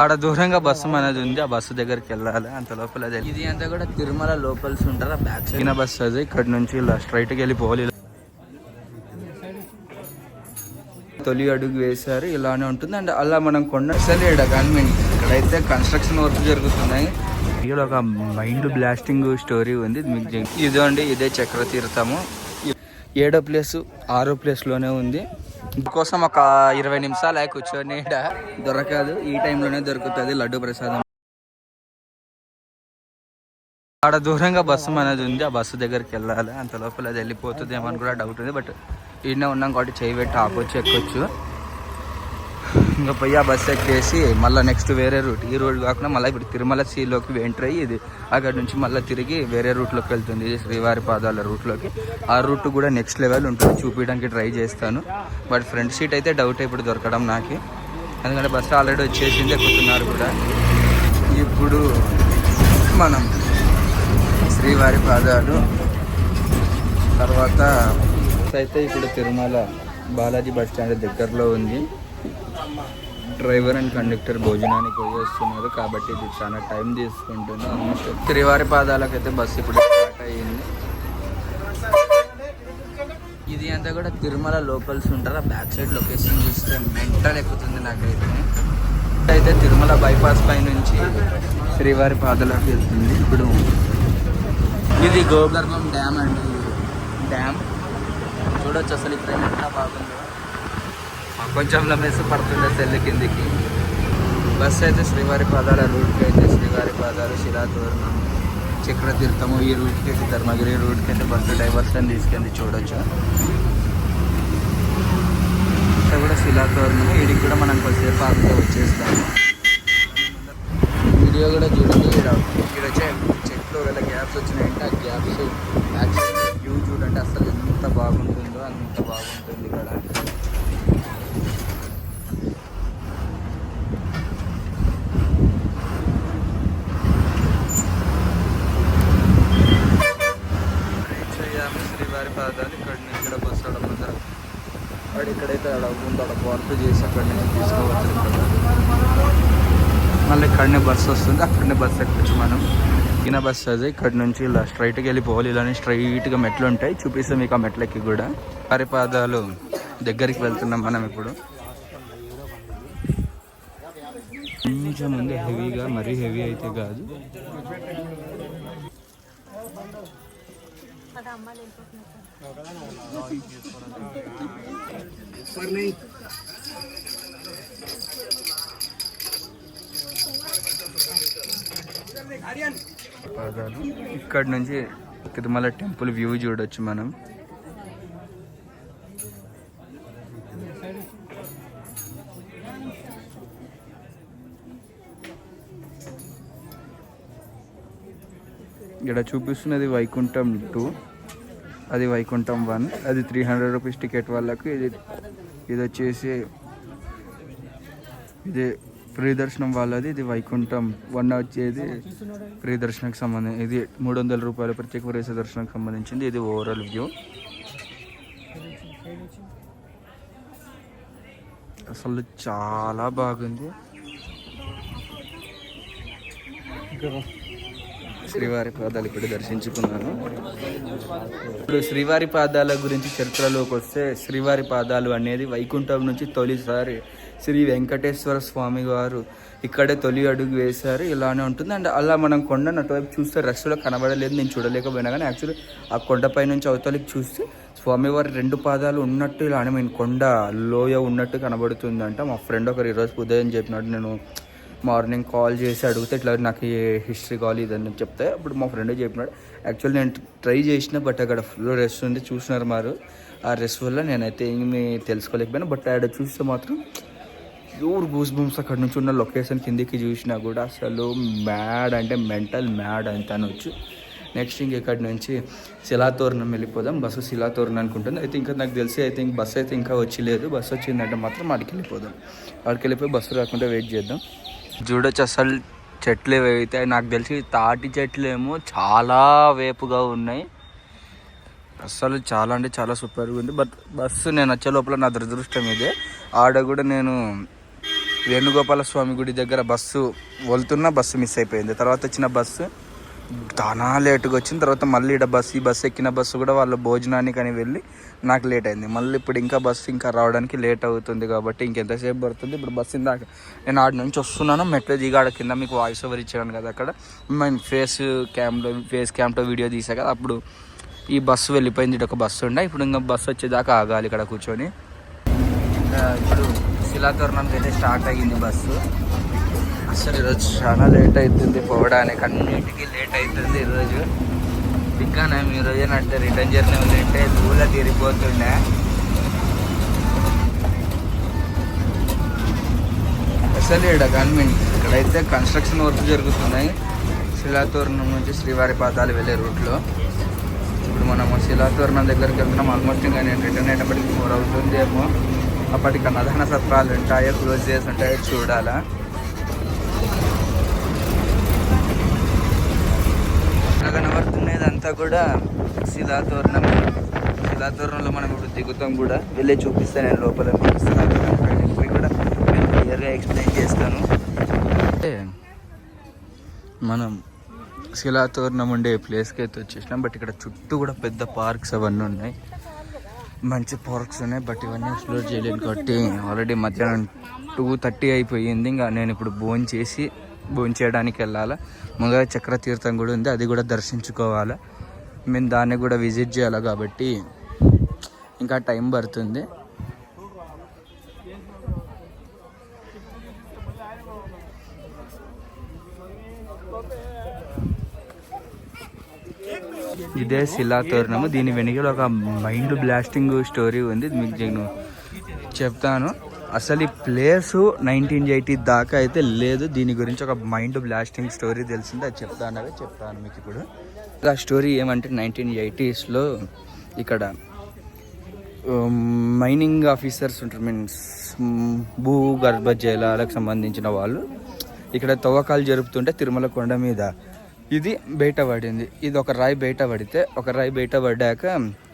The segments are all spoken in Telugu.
ఆడ దూరంగా బస్సు అనేది ఉంది ఆ బస్సు దగ్గరికి వెళ్ళాలి అంత లోపల ఇది అంతా కూడా తిరుమల లోపల్స్ ఉంటారా బ్యాక్ సైడ్ బస్సు అది ఇక్కడ నుంచి ఇలా స్ట్రైట్కి వెళ్ళిపోవాలి. తొలి అడుగు వేశారు ఇలానే ఉంటుంది. అండ్ అలా మనం కొండ అసలు ఈడ గవర్నమెంట్ ఇక్కడైతే కన్స్ట్రక్షన్ వర్క్ జరుగుతున్నాయి. ఇక్కడ ఒక మైండ్ బ్లాస్టింగ్ స్టోరీ ఉంది ఇది మీకు ఇదే చక్ర తీర్థము ఏడో ప్లేస్ ఆరో ప్లేస్లోనే ఉంది. ఇందుకోసం ఒక ఇరవై నిమిషాలు అయి కూర్చొని దొరకదు. ఈ టైంలోనే దొరుకుతుంది లడ్డు ప్రసాదం. ఆడ దూరంగా బస్సు అనేది ఉంది. ఆ బస్సు దగ్గరికి వెళ్ళాలి. అంత లోపల అది వెళ్ళిపోతుంది ఏమని కూడా డౌట్ ఉంది. బట్ ఈయన ఉన్నాం కాబట్టి చేయి పెట్టి ఆపొచ్చు ఎక్కొచ్చు ఇంకా పోయి ఆ బస్సు ఎక్కేసి మళ్ళీ నెక్స్ట్ వేరే రూట్ ఈ రూట్ కాకుండా మళ్ళీ ఇప్పుడు తిరుమల సీలోకి ఎంటర్ అయ్యి ఇది. అక్కడ నుంచి మళ్ళీ తిరిగి వేరే రూట్లోకి వెళ్తుంది. శ్రీవారి పాదాల రూట్లోకి ఆ రూట్ కూడా నెక్స్ట్ లెవెల్ ఉంటుంది. చూపించడానికి ట్రై చేస్తాను. బట్ ఫ్రంట్ సీట్ అయితే డౌట్ ఇప్పుడు దొరకడం నాకు. ఎందుకంటే బస్సు ఆల్రెడీ వచ్చేసింది ఎక్కుతున్నారు కూడా. ఇప్పుడు మనం శ్రీవారి పాదాలు. తర్వాత అయితే ఇప్పుడు తిరుమల బాలాజీ బస్ స్టాండ్ దగ్గరలో ఉంది. డ్రైవర్ అండ్ కండక్టర్ భోజనానికి పోయి వస్తున్నారు. కాబట్టి ఇది చాలా టైం తీసుకుంటుంది. ఆల్మోస్ట్ పాదాలకు పాదాలకైతే బస్సు ఇప్పుడు స్టార్ట్ అయ్యింది. ఇది అంతా కూడా తిరుమల లోపల్స్ ఉంటారు. ఆ బ్యాక్ సైడ్ లొకేషన్ చూస్తే మెంటల్ ఎక్కుతుంది నాకైతే. అయితే తిరుమల బైపాస్ పై నుంచి శ్రీవారి పాదాలకు వెళ్తుంది. ఇప్పుడు ఇది గోగర్భం డ్యామ్ అండి. డ్యామ్. చూడొచ్చు అసలు ఇక్కడ ఎంత బాగుందో. కొంచెం మెస్సు పడుతుండే సెల్ కిందికి. బస్ అయితే శ్రీవారి పాదాల రూట్కి అయితే శ్రీవారి పాదాలు శిలాతోరణం చక్రతీర్థము ఈ రూట్కి అయితే ధర్మగిరి రూట్కి అయితే బస్సు డైవర్షన్ తీసుకెళ్ళి చూడొచ్చు. ఇక్కడ కూడా శిలాతోరణము వీడికి కూడా మనం కొద్దిసేపు ఆగితే వచ్చేస్తాము. వీడియో కూడా చూడండి ఇక్కడ ఇక్కడ వచ్చే చెట్లు వేళ గ్యాప్స్ వచ్చినాయంటే ఆ గ్యాప్స్ బ్యాక్ వ్యూ చూడండి అసలు ఎంత బాగుంటుందో అంత బాగుంటుంది ఇక్కడ రీచ్ అయ్యాము శ్రీవారి పాదాలు ఇక్కడ నుంచి ఇక్కడ బస్సు అడపందర వాడు అక్కడ ఉంది అక్కడ వర్క్ చేసి అక్కడ నుంచి తీసుకోవచ్చు ఇక్కడ. మళ్ళీ ఇక్కడనే బస్సు వస్తుంది. అక్కడనే బస్సు ఎక్కొచ్చు మనం. ఈయన బస్సు అది. ఇక్కడ నుంచి ఇలా స్ట్రైట్గా వెళ్ళిపోవాలి. ఇలానే స్ట్రైట్గా మెట్లు ఉంటాయి. చూపిస్తాం మీకు ఆ మెట్లకి కూడా. పరిపాదాలు దగ్గరికి వెళ్తున్నాం మనం ఇప్పుడు. కొంచెం ఉంది హెవీగా మరీ హెవీ అయితే కాదు. పాదాలు. ఇక్కడ నుంచి తిరుమల టెంపుల్ వ్యూ చూడొచ్చు మనం. ఇక్కడ చూపిస్తున్నది వైకుంఠం టూ. అది వైకుంఠం వన్. అది త్రీ హండ్రెడ్ రూపీస్ టికెట్ వాళ్ళకు. ఇది ఇది వచ్చేసి ఇది ప్రియదర్శనం వాళ్ళది ఇది వైకుంఠం వన్ వచ్చేది ప్రియదర్శనకు సంబంధించి ఇది మూడు వందల రూపాయల ప్రత్యేక ప్రవేశ దర్శనంకి సంబంధించింది. ఇది ఓవరాల్ వ్యూ అసలు చాలా బాగుంది. శ్రీవారి పాదాలు ఇక్కడ దర్శించుకున్నాను. ఇప్పుడు శ్రీవారి పాదాల గురించి చరిత్రలోకి వస్తే శ్రీవారి పాదాలు అనేది వైకుంఠం నుంచి తొలిసారి శ్రీ వెంకటేశ్వర స్వామి వారు ఇక్కడే తొలి అడుగు వేశారు. ఇలానే ఉంటుంది. అండ్ అలా మనం కొండను అటువైపు చూస్తే రష్లో కనబడలేదు. నేను చూడలేకపోయినా కానీ యాక్చువల్లీ ఆ కొండపై నుంచి అవతలికి చూస్తే స్వామివారి రెండు పాదాలు ఉన్నట్టు ఇలానే మేము కొండ లోయ ఉన్నట్టు కనబడుతుందంట. మా ఫ్రెండ్ ఒకరు ఈరోజు ఉదయం చెప్పినట్టు నేను మార్నింగ్ కాల్ చేసి అడిగితే ఇట్లా నాకు హిస్టరీ కాల్ ఇదని చెప్తే అప్పుడు మా ఫ్రెండ్ చెప్పినాడు. యాక్చువల్లీ నేను ట్రై చేసిన బట్ అక్కడ ఫుల్ రెస్ట్ ఉంది చూసినారు మారు. ఆ రెస్ట్ వల్ల నేనైతే ఏమి తెలుసుకోలేకపోయినా బట్ ఆడ చూస్తే మాత్రం ప్యూర్ గూస్ బూమ్స్ అక్కడ నుంచి ఉన్న లొకేషన్ కిందికి చూసినా కూడా అసలు మ్యాడ్ అంటే మెంటల్ మ్యాడ్ అంత అనొచ్చు నెక్స్ట్ ఇంక ఇక్కడ నుంచి శిలాతోరణం వెళ్ళిపోదాం. బస్సు శిలాతోరణం అనుకుంటుంది. అయితే ఇంకా నాకు తెలిసి అయితే ఇంక బస్సు అయితే ఇంకా వచ్చి లేదు. బస్సు వచ్చిందంటే మాత్రం అడికి వెళ్ళిపోదాం. అడికి వెళ్ళిపోయి బస్సు రాకుండా వెయిట్ చేద్దాం. చూడొచ్చు అసలు చెట్లు ఏవైతే నాకు తెలిసి తాటి చెట్లు ఏమో చాలా వేపుగా ఉన్నాయి. అస్సలు చాలా అంటే చాలా సూపర్గా ఉంది. బట్ బస్సు నేను వచ్చే లోపల నా దురదృష్టం ఇదే. ఆడ కూడా నేను వేణుగోపాల స్వామి గుడి దగ్గర బస్సు వెళ్తున్న బస్సు మిస్ అయిపోయింది. తర్వాత వచ్చిన బస్సు చాలా లేటుగా వచ్చిన తర్వాత మళ్ళీ ఇక్కడ బస్సు ఈ బస్సు ఎక్కిన బస్సు కూడా వాళ్ళ భోజనానికి అని వెళ్ళి నాకు లేట్ అయింది. మళ్ళీ ఇప్పుడు ఇంకా బస్సు ఇంకా రావడానికి లేట్ అవుతుంది కాబట్టి ఇంకెంతసేపు పడుతుంది? ఇప్పుడు బస్సు ఇందాక నేను ఆడ నుంచి వస్తున్నాను మెట్ల దిగాడ కింద మీకు వాయిస్ ఓవర్ ఇచ్చాను కదా అక్కడ. నేను ఫేస్ క్యామ్లో ఫేస్ క్యామ్తో వీడియో తీసా కదా అప్పుడు ఈ బస్సు వెళ్ళిపోయింది. ఇటు ఒక బస్సు ఉండే ఇప్పుడు ఇంకా బస్సు వచ్చేదాకా ఆగాలి ఇక్కడ కూర్చొని. ఇప్పుడు శిలాతోరణంకి అయితే స్టార్ట్ అయ్యింది బస్సు. అసలు ఈరోజు చాలా లేట్ అవుతుంది పోవడానికి. అన్నిటికీ లేట్ అవుతుంది ఈరోజు. ఇంకా నేను ఈరోజు అంటే రిటర్న్ జర్నీ ఉందంటే దూల తిరిగిపోతుండే. అసలు ఇక్కడ గవర్నమెంట్ ఇక్కడైతే కన్స్ట్రక్షన్ వర్క్ జరుగుతున్నాయి. శిలాతోరణం నుంచి శ్రీవారి పాదాలు వెళ్ళే రూట్లో. ఇప్పుడు మనము శిలాతోరణం దగ్గరికి వెళ్తున్నాం. ఆల్మోస్ట్ ఇంకా నేను రిటర్న్ అయ్యేటప్పటికి ఫోర్ అవుతుంది ఏమో అప్పటికి అన్నదాన సత్రాలు ఉంటాయో క్లోజ్ చేసి ఉంటాయో చూడాలా. కనబడుతున్నది అంతా కూడా శిలాతోరణం. శిలాతోరణంలో మనం ఇప్పుడు దిగుతాం కూడా. వెళ్ళి చూపిస్తాను నేను లోపల మీకు శిలాతోరణం కూడా నేను క్లియర్గా ఎక్స్ప్లెయిన్ చేస్తాను. అంటే మనం శిలాతోరణం ఉండే ప్లేస్కి అయితే వచ్చేసినాం. బట్ ఇక్కడ చుట్టూ కూడా పెద్ద పార్క్స్ అవన్నీ ఉన్నాయి. మంచి పార్క్స్ ఉన్నాయి. బట్ ఇవన్నీ ఎక్స్ప్లోర్ చేయలేను కాబట్టి ఆల్రెడీ మధ్యాహ్నం టూ థర్టీ అయిపోయింది. ఇంకా నేను ఇప్పుడు భోజనం చేసి భోజనం చేయడానికి వెళ్ళాలా. ముందుగా చక్ర తీర్థం కూడా ఉంది. అది కూడా దర్శించుకోవాలా. మేము దాన్ని కూడా విజిట్ చేయాలి కాబట్టి ఇంకా టైం పడుతుంది. ఇదే శిలా తోరణము. దీని వెనుకల ఒక మైండ్ బ్లాస్టింగ్ స్టోరీ ఉంది. మీకు నేను చెప్తాను. అసలు ఈ ప్లేస్ నైన్టీన్ ఎయిటీ దాకా అయితే లేదు. దీని గురించి ఒక మైండ్ బ్లాస్టింగ్ స్టోరీ తెలిసింది. అది చెప్తానవే చెప్తాను మీకు ఇప్పుడు. ఆ స్టోరీ ఏమంటే నైన్టీన్ ఎయిటీస్లో ఇక్కడ మైనింగ్ ఆఫీసర్స్ ఉంటారు మీన్స్ భూగర్భ జలాలకు సంబంధించిన వాళ్ళు. ఇక్కడ తవ్వకాలు జరుపుతుంటే తిరుమల కొండ మీద ఇది బయట పడింది. ఇది ఒక రాయి బయట పడితే ఒక రాయి బయట పడ్డాక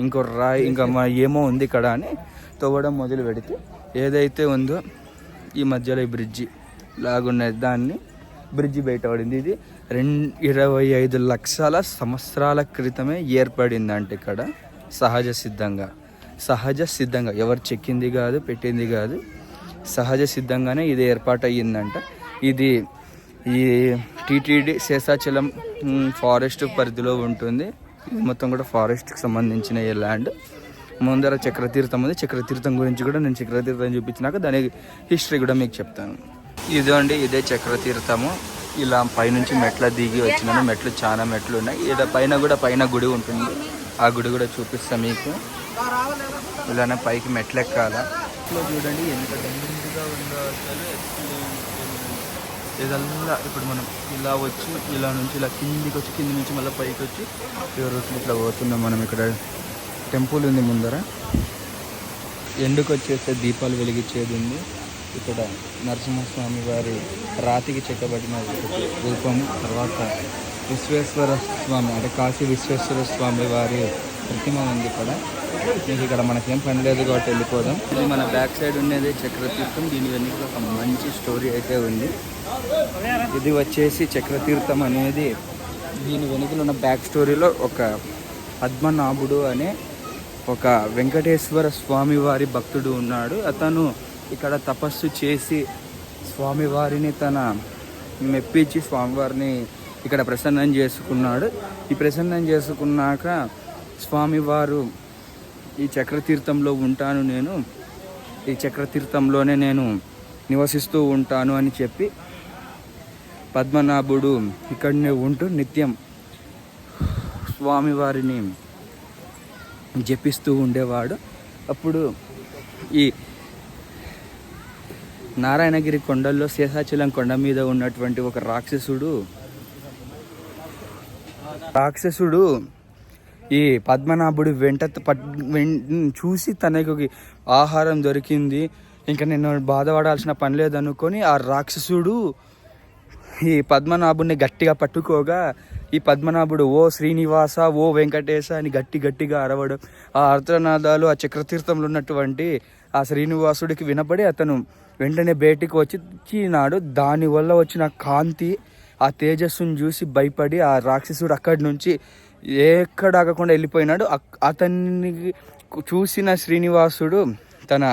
ఇంకో రాయి ఇంకా మా ఏమో ఉంది ఇక్కడ అని తవ్వడం మొదలు పెడితే ఏదైతే ఉందో ఈ మధ్యలో ఈ బ్రిడ్జి లాగున్నది దాన్ని బ్రిడ్జి బయటపడింది ఇది రెండు ఇరవై ఐదు లక్షల సంవత్సరాల క్రితమే ఏర్పడిందంట ఇక్కడ. సహజ సిద్ధంగా. సహజ సిద్ధంగా. ఎవరు చెక్కింది కాదు పెట్టింది కాదు. సహజ సిద్ధంగానే ఇది ఏర్పాటు అయ్యిందంట ఇది ఈ టీటీడీ శేషాచలం ఫారెస్ట్ పరిధిలో ఉంటుంది. ఇది మొత్తం కూడా ఫారెస్ట్కి సంబంధించిన ఈ ల్యాండ్. ముందర చక్రతీర్థం ఉంది. చక్రతీర్థం గురించి కూడా నేను చక్రతీర్థం చూపించినాక దాని హిస్టరీ కూడా మీకు చెప్తాను. ఇదండి ఇదే చక్రతీర్థము. ఇలా పైనుంచి మెట్ల దిగి వచ్చినాను మెట్లు చాలా మెట్లు ఉన్నాయి. ఇలా పైన కూడా పైన గుడి ఉంటుంది. ఆ గుడి కూడా చూపిస్తాను మీకు. ఇలానే పైకి మెట్లు ఎక్కాల చూడండి ఎంత డెంగా ఉందో అసలు. ఇదల్లా ఇప్పుడు మనం ఇలా వచ్చి ఇలా నుంచి ఇలా కిందికి వచ్చి కింది నుంచి మళ్ళీ పైకి వచ్చి ఈ ఇట్లా పోతున్నాం మనం ఇక్కడ. టెంపుల్ ఉంది ముందర. ఎండుకు వచ్చేస్తే దీపాలు వెలిగించేది ఉంది. ఇక్కడ నరసింహస్వామి వారి రాతికి చెక్కబడిన రూపం తర్వాత విశ్వేశ్వర స్వామి అంటే కాశీ విశ్వేశ్వర స్వామి వారి ప్రతిమ ఉంది ఇక్కడ. మీకు ఇక్కడ మనకేం పని లేదు కాబట్టి వెళ్ళిపోదాం. ఇది మన బ్యాక్ సైడ్ ఉండేది చక్రతీర్థం. దీని వెనుక ఒక మంచి స్టోరీ అయితే ఉంది. ఇది వచ్చేసి చక్రతీర్థం అనేది. దీని వెనుకలో ఉన్న బ్యాక్ స్టోరీలో ఒక పద్మనాభుడు అనే ఒక వెంకటేశ్వర స్వామి వారి భక్తుడు ఉన్నాడు. అతను ఇక్కడ తపస్సు చేసి స్వామివారిని తన మెప్పించి స్వామివారిని ఇక్కడ ప్రసన్నం చేసుకున్నాడు. ఈ ప్రసన్నం చేసుకున్నాక స్వామివారు ఈ చక్రతీర్థంలో ఉంటాను నేను. ఈ చక్రతీర్థంలోనే నేను నివసిస్తూ ఉంటాను అని చెప్పి పద్మనాభుడు ఇక్కడనే ఉంటూ నిత్యం స్వామివారిని జపిస్తూ ఉండేవాడు. అప్పుడు ఈ నారాయణగిరి కొండల్లో శేషాచలం కొండ మీద ఉన్నటువంటి ఒక రాక్షసుడు. రాక్షసుడు ఈ పద్మనాభుడు వెంట చూసి తనకు ఆహారం దొరికింది. ఇంకా నేను బాధపడాల్సిన పని లేదనుకొని ఆ రాక్షసుడు ఈ పద్మనాభుడిని గట్టిగా పట్టుకోగా ఈ పద్మనాభుడు ఓ శ్రీనివాస ఓ వెంకటేశ అని గట్టి గట్టిగా అరవడం. ఆ అర్ధనాదాలు ఆ చక్రతీర్థంలో ఉన్నటువంటి ఆ శ్రీనివాసుడికి వినపడి అతను వెంటనే బయటికి వచ్చి వచ్చినాడు దానివల్ల వచ్చిన కాంతి ఆ తేజస్సును చూసి భయపడి ఆ రాక్షసుడు అక్కడి నుంచి ఎక్కడ ఆగకుండా వెళ్ళిపోయినాడు. అతన్ని చూసిన శ్రీనివాసుడు తన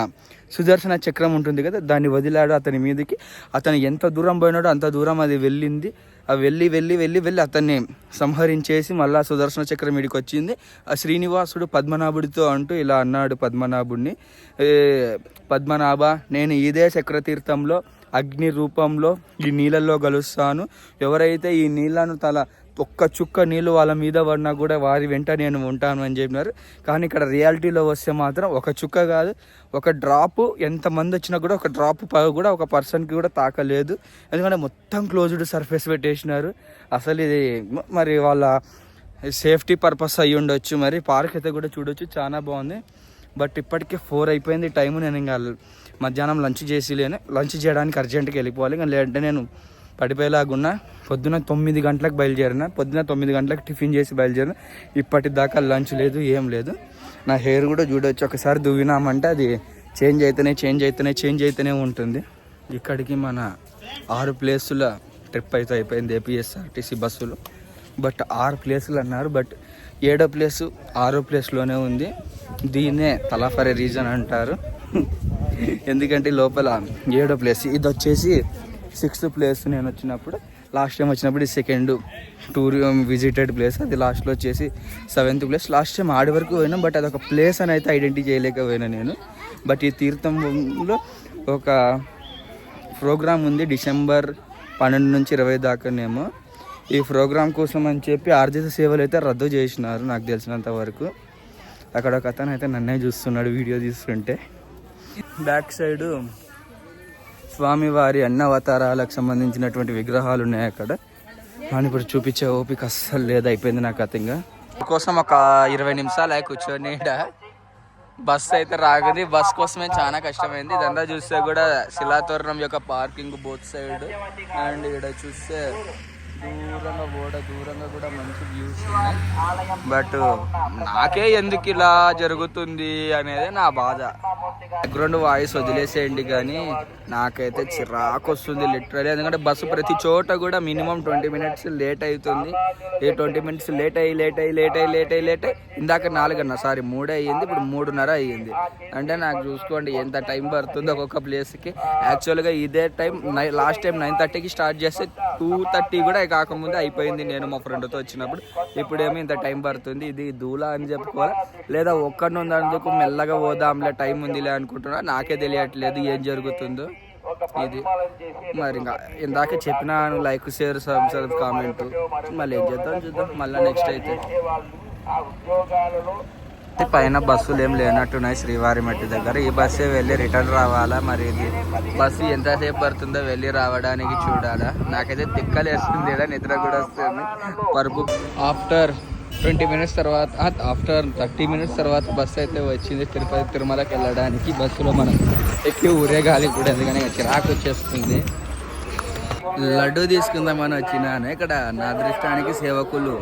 సుదర్శన చక్రం ఉంటుంది కదా దాన్ని వదిలాడు అతని మీదకి. అతను ఎంత దూరం పోయినాడో అంత దూరం అది వెళ్ళింది. ఆ వెళ్ళి వెళ్ళి వెళ్ళి వెళ్ళి అతన్ని సంహరించేసి మళ్ళా సుదర్శన చక్రం ఇడికి వచ్చింది. ఆ శ్రీనివాసుడు పద్మనాభుడితో అంటూ ఇలా అన్నాడు పద్మనాభుడిని పద్మనాభ నేను ఇదే చక్రతీర్థంలో అగ్ని రూపంలో ఈ నీళ్ళల్లో కలుస్తాను ఎవరైతే ఈ నీళ్ళను తల ఒక్క చుక్క నీళ్ళు వాళ్ళ మీద పడినా కూడా వారి వెంట నేను ఉంటాను అని చెప్పినారు. కానీ ఇక్కడ రియాలిటీలో వస్తే మాత్రం ఒక చుక్క కాదు ఒక డ్రాప్ ఎంతమంది వచ్చినా కూడా ఒక డ్రాప్ కూడా ఒక పర్సన్కి కూడా తాకలేదు. ఎందుకంటే మొత్తం క్లోజ్డ్ సర్ఫేస్ పెట్టేసినారు. అసలు ఇది మరి వాళ్ళ సేఫ్టీ పర్పస్ అయ్యి ఉండొచ్చు మరి పార్క్ అయితే కూడా చూడొచ్చు చాలా బాగుంది. బట్ ఇప్పటికే ఫోర్ అయిపోయింది టైం నేను ఇంకా మధ్యాహ్నం లంచ్ చేసి లేను. లంచ్ చేయడానికి అర్జెంట్గా వెళ్ళిపోవాలి ఇంకా లేదంటే నేను పడిపోయేలాగున్నా పొద్దున తొమ్మిది గంటలకు బయలుదేరిన పొద్దున తొమ్మిది గంటలకు టిఫిన్ చేసి బయలుదేరిన ఇప్పటిదాకా లంచ్ లేదు ఏం లేదు. నా హెయిర్ కూడా చూడొచ్చు ఒకసారి దువ్వినామంటే అది చేంజ్ అయితేనే చేంజ్ అయితేనే చేంజ్ అయితేనే ఉంటుంది. ఇక్కడికి మన ఆరు ప్లేసుల ట్రిప్ అయితే అయిపోయింది ఏపీఎస్ఆర్టీసీ బస్సులు. బట్ ఆరు ప్లేసులు అన్నారు బట్ ఏడో ప్లేసు ఆరో ప్లేస్లోనే ఉంది. దీన్నే తలాఫరే రీజన్ అంటారు. ఎందుకంటే లోపల ఏడో ప్లేస్ ఇది వచ్చేసి సిక్స్త్ ప్లేస్ నేను వచ్చినప్పుడు లాస్ట్ టైం వచ్చినప్పుడు సెకండ్ టూర్ విజిటెడ్ ప్లేస్ అది లాస్ట్లో వచ్చేసి సెవెంత్ ప్లేస్ లాస్ట్ టైం ఆడి వరకు పోయినా బట్ అది ఒక ప్లేస్ అని అయితే ఐడెంటిఫై చేయలేకపోయినా నేను. బట్ ఈ తీర్థంలో ఒక ప్రోగ్రామ్ ఉంది డిసెంబర్ పన్నెండు నుంచి ఇరవై దాకానేమో. ఈ ప్రోగ్రామ్ కోసం అని చెప్పి ఆర్జిత సేవలు అయితే రద్దు చేసినారు నాకు తెలిసినంత వరకు. అక్కడ ఒక అతను అయితే నన్నే చూస్తున్నాడు వీడియో తీస్తుంటే బ్యాక్ సైడు స్వామివారి అన్న అవతారాలకు సంబంధించినటువంటి విగ్రహాలు ఉన్నాయి అక్కడ? కానీ ఇప్పుడు చూపించే ఓపిక అస్సలు లేదు అయిపోయింది నాకు అతంగా కోసం ఒక ఇరవై నిమిషాలు అయి కూర్చొని ఈడ. బస్ అయితే రాగది బస్ కోసమే చాలా కష్టమైంది. ఇదంతా చూస్తే కూడా శిలాతోరణం యొక్క పార్కింగ్ బోత్ సైడ్. అండ్ ఇక్కడ చూస్తే దూరంగా కూడా దూరంగా కూడా మంచి వ్యూస్ ఉన్నాయి. బట్ నాకే ఎందుకు ఇలా జరుగుతుంది అనేది నా బాధ. బ్యాక్గ్రౌండ్ వాయిస్ వదిలేసేయండి కానీ నాకైతే చిరాకు వస్తుంది లిటరలీ ఎందుకంటే బస్సు ప్రతి చోట కూడా మినిమం ట్వంటీ మినిట్స్ లేట్ అవుతుంది. ఈ ట్వంటీ మినిట్స్ లేట్ అయ్యి లేట్ అయ్యి లేట్ అయ్యి లేట్ అయ్యి లేట్ అయ్యి ఇందాక నాలుగన్న సారీ మూడే అయ్యింది ఇప్పుడు మూడున్నర అయ్యింది. అంటే నాకు చూసుకోండి ఎంత టైం పడుతుంది ఒక్కొక్క ప్లేస్కి యాక్చువల్గా ఇదే time nine last time nine థర్టీకి స్టార్ట్ చేస్తే టూ థర్టీ కూడా కాకముందే అయిపోయింది. నేను మా ఫ్రెండ్తో వచ్చినప్పుడు ఇప్పుడేమో ఇంత టైం పడుతుంది ఇది దూలా అని చెప్పుకోవాలా. లేదా ఒక్కడిని ఉన్నందుకు మెల్లగా పోదాంలే టైం ఉందిలే అనుకుంటున్నా. నాకే తెలియట్లేదు ఏం జరుగుతుందో. ఇది. మరి ఇంకా ఇందాక చెప్పినాను లైక్ షేర్ సబ్స్క్రైబ్ కామెంట్. మళ్ళీ ఏం చేద్దాం చూద్దాం. మళ్ళీ నెక్స్ట్ అయితే. ఈ పైన బస్సులు ఏం లేనట్టున్నాయి. శ్రీవారి మట్టి దగ్గర. ఈ బస్సే వెళ్ళి రిటర్న్ రావాలా? మరి ఇది బస్సు ఎంతసేపు పడుతుందో వెళ్ళి రావడానికి చూడాలా? నాకైతే తిక్కలేస్తుంది. లేదా నిద్ర కూడా వస్తుంది. పరుపు. ఆఫ్టర్ ట్వంటీ మినిట్స్ తర్వాత ఆఫ్టర్ థర్టీ మినిట్స్ తర్వాత బస్సు అయితే వచ్చింది. తిరుపతి తిరుమలకి వెళ్ళడానికి. బస్సులో మనం ఎక్కి ఊరేగాలి కూడా ఎందుకని చిరాకు వచ్చేస్తుంది. లడ్డు తీసుకుందామని వచ్చినాను. ఇక్కడ నా అదృష్టానికి సేవకులు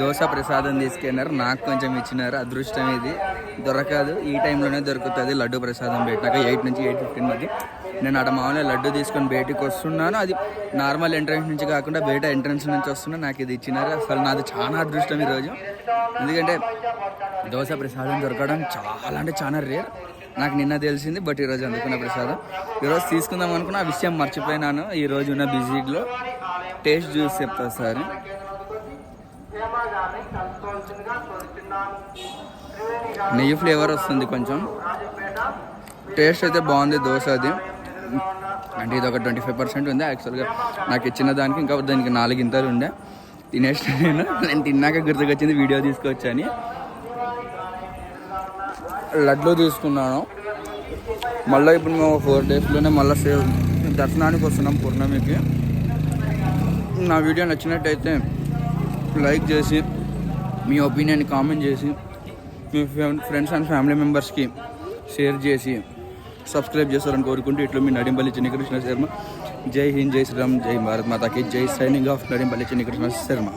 దోశ ప్రసాదం తీసుకెళ్ళినారు నాకు కొంచెం ఇచ్చినారు. అదృష్టం ఇది. దొరకదు. ఈ టైంలోనే దొరుకుతుంది లడ్డు ప్రసాదం పెట్టినాక ఎయిట్ నుంచి ఎయిట్ ఫిఫ్టీన్ మధ్య. నేను అక్కడ మామూలుగా లడ్డు తీసుకొని బయటికి వస్తున్నాను. అది నార్మల్ ఎంట్రన్స్ నుంచి కాకుండా బయట ఎంట్రన్స్ నుంచి వస్తున్నా. నాకు ఇది ఇచ్చినారు. అసలు నాది చాలా అదృష్టం ఈరోజు. ఎందుకంటే దోశ ప్రసాదం దొరకడం చాలా అంటే చాలా రేర్. నాకు నిన్న తెలిసింది బట్ ఈరోజు అందుకున్న ప్రసాదం. ఈరోజు తీసుకుందాం అనుకున్న ఆ విషయం మర్చిపోయినాను. ఈరోజు ఉన్న బిజీలో టేస్ట్ చూసి చెప్తా సార్ నెయ్యి ఫ్లేవర్ వస్తుంది కొంచెం. టేస్ట్ అయితే బాగుంది దోశ అది. అంటే ఇది ఒక ట్వంటీ ఫైవ్ పర్సెంట్ ఉంది. యాక్చువల్గా నాకు ఇచ్చిన దానికి ఇంకా దానికి నాలుగు ఇంతలు ఉండే. తినేసిన నేను. నేను తిన్నాక గుర్తుకొచ్చింది వీడియో తీసుకొచ్చని లడ్లు తీసుకున్నాను. మళ్ళీ ఇప్పుడు మేము ఫోర్ డేస్లోనే మళ్ళీ సేవ్ దర్శనానికి వస్తున్నాం పూర్ణమికి. నా వీడియో నచ్చినట్టయితే లైక్ చేసి మీ ఒపీనియన్ కామెంట్ చేసి మీ ఫ్రెండ్స్ అండ్ ఫ్యామిలీ మెంబర్స్కి షేర్ చేసి సబ్స్క్రైబ్ చేస్తారని కోరుకుంటూ ఇట్లు మీ నడింపల్లి చిన్నకృష్ణ శర్మ. జై హింద్ జై శ్రీరామ్ జై భారత్ మాతాకి జై సైనింగ్ ఆఫ్ నడింపల్లి చిన్నకృష్ణ శర్మ.